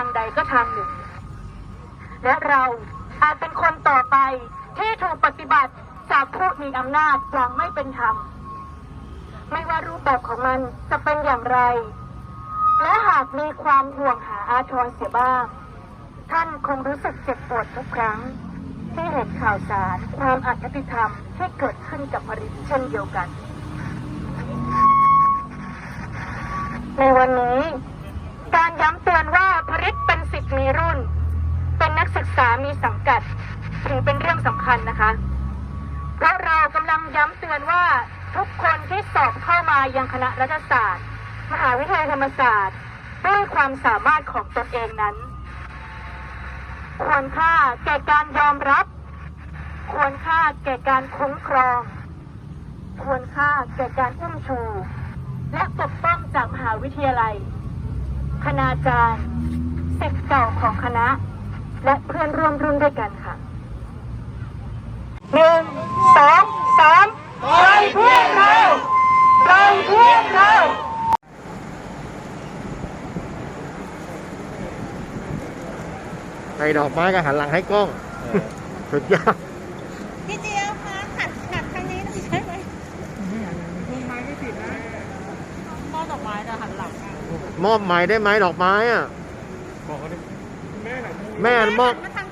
างใดก็ทางหนึ่ง และเราอาจเป็นคนต่อไปที่ถูกปฏิบัติจากผู้มีอำนาจอย่างไม่เป็นธรรม ไม่ว่ารูปแบบของมันจะเป็นอย่างไร และหากมีความห่วงหาอาทรเสียบ้าง ท่านคงรู้สึกเจ็บปวดทุกครั้ง ที่เห็นข่าวสารความอายุติธรรมที่เกิดขึ้นกับผริตเช่นเดียวกัน ในวันนี้ มีรุ่น เป็นนักศึกษามีสังกัดถือเป็นเรื่องสำคัญนะคะ เพราะเรากำลังย้ำเตือนว่าทุกคนที่สอบเข้ามายังคณะรัฐศาสตร์ มหาวิทยาลัยธรรมศาสตร์ด้วยความสามารถของตนเองนั้น ควรค่าแก่การยอมรับ ควรค่าแก่การคุ้มครอง ควรค่าแก่การอุ้มชู และปกป้องจากมหาวิทยาลัย คณาจารย์ ศิษย์เก่าของคณะ และเพื่อนร่วมรุ่นด้วยกันค่ะหนึ่งสองสามไปเพื่อนเราไปเพื่อนเราใส่ดอกไม้ก็หันหลังให้กล้อง สุดยอดพี่เจียวคะหัดหัดทางนี้หน่อยใช่ไหมมอดอกไม้จะหันหลังอะมอบหมายได้ไหมดอกไม้อะบอกเขาดิ แม่หน่อยแม่มอบหันมา